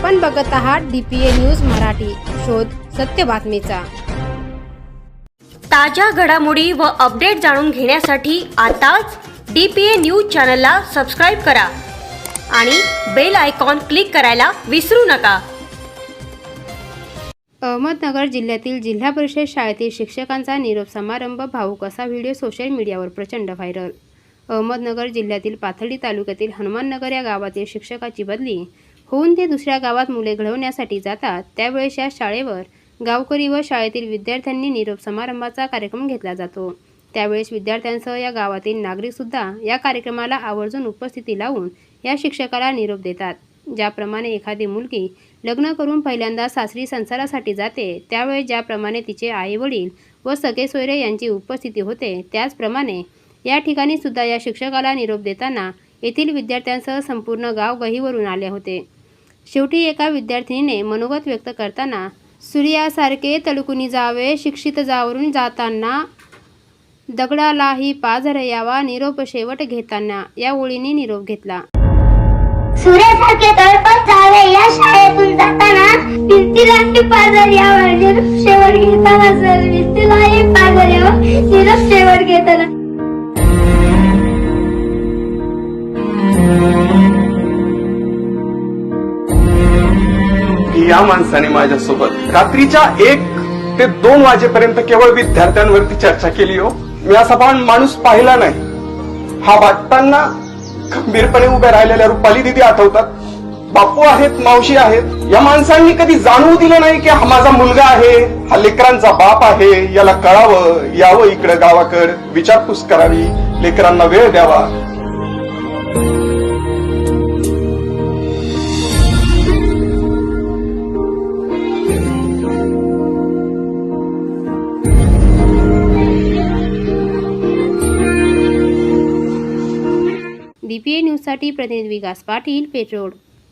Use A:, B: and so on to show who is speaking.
A: आपण बघत आहात डीपीए न्यूज मराठी. शोध सत्य बातमीचा.
B: ताज्या घडामोडी व अपडेट जाणून घेण्यासाठी आताच डी पी ए न्यूज चॅनलला सबस्क्राईब करा आणि बेल आयकॉन क्लिक करायला विसरू नका.
A: अहमदनगर जिल्ह्यातील जिल्हा परिषद शाळेतील शिक्षकांचा निरोप समारंभ भाऊक असा व्हिडिओ सोशल मीडियावर प्रचंड व्हायरल. अहमदनगर जिल्ह्यातील पाथर्डी तालुक्यातील हनुमाननगर या गावातील शिक्षकाची बदली होऊन ते दुसऱ्या गावात मुले घडवण्यासाठी जातात त्यावेळेस या शाळेवर गावकरी व शाळेतील विद्यार्थ्यांनी निरोप समारंभाचा कार्यक्रम घेतला जातो. त्यावेळेस विद्यार्थ्यांसह या गावातील नागरिकसुद्धा या कार्यक्रमाला आवर्जून उपस्थिती लावून या शिक्षकाला निरोप देतात. ज्याप्रमाणे एखादी मुलगी लग्न करून पहिल्यांदा सासरी संसारासाठी जाते त्यावेळेस ज्याप्रमाणे तिचे आईवडील व सगळे सोयरे यांची उपस्थिती होते त्याचप्रमाणे या ठिकाणी सुद्धा या शिक्षकाला निरोप देताना येथील विद्यार्थ्यांसह संपूर्ण गाव गहीवरून आले होते. शेवटी एका विद्यार्थिनीने मनोगत व्यक्त करताना सूर्यासारखे तळकुनी जावे शिक्षित जावरून जाताना दगडालाही पाझर यावा निरोप शेवट घेताना या ओळीने निरोप घेतला.
C: सूर्यासारखे तळपत जावे या शाळेतून जाताना भिंतीला पाझर यावा निरोप शेवट घेताना सर भिंतीलाही पाजर यावं
D: या माणसाने माझ्यासोबत. रात्रीच्या एक ते दोन वाजेपर्यंत केवळ विद्यार्थ्यांवरती चर्चा केली हो. मी असा पण माणूस पाहिला नाही. हा वाटताना खंबीरपणे उभ्या राहिलेल्या रुपाली दिदी आठवतात. बापू आहेत मावशी आहेत. या माणसांनी कधी जाणवू दिलं नाही की हा माझा मुलगा आहे हा लेकरांचा बाप आहे याला कळावं यावं इकडं गावाकड विचारपूस करावी लेकरांना वेळ द्यावा.
A: डीपीए न्यूजसाठी प्रतिनिधी विकास पाटील पेट्रोड.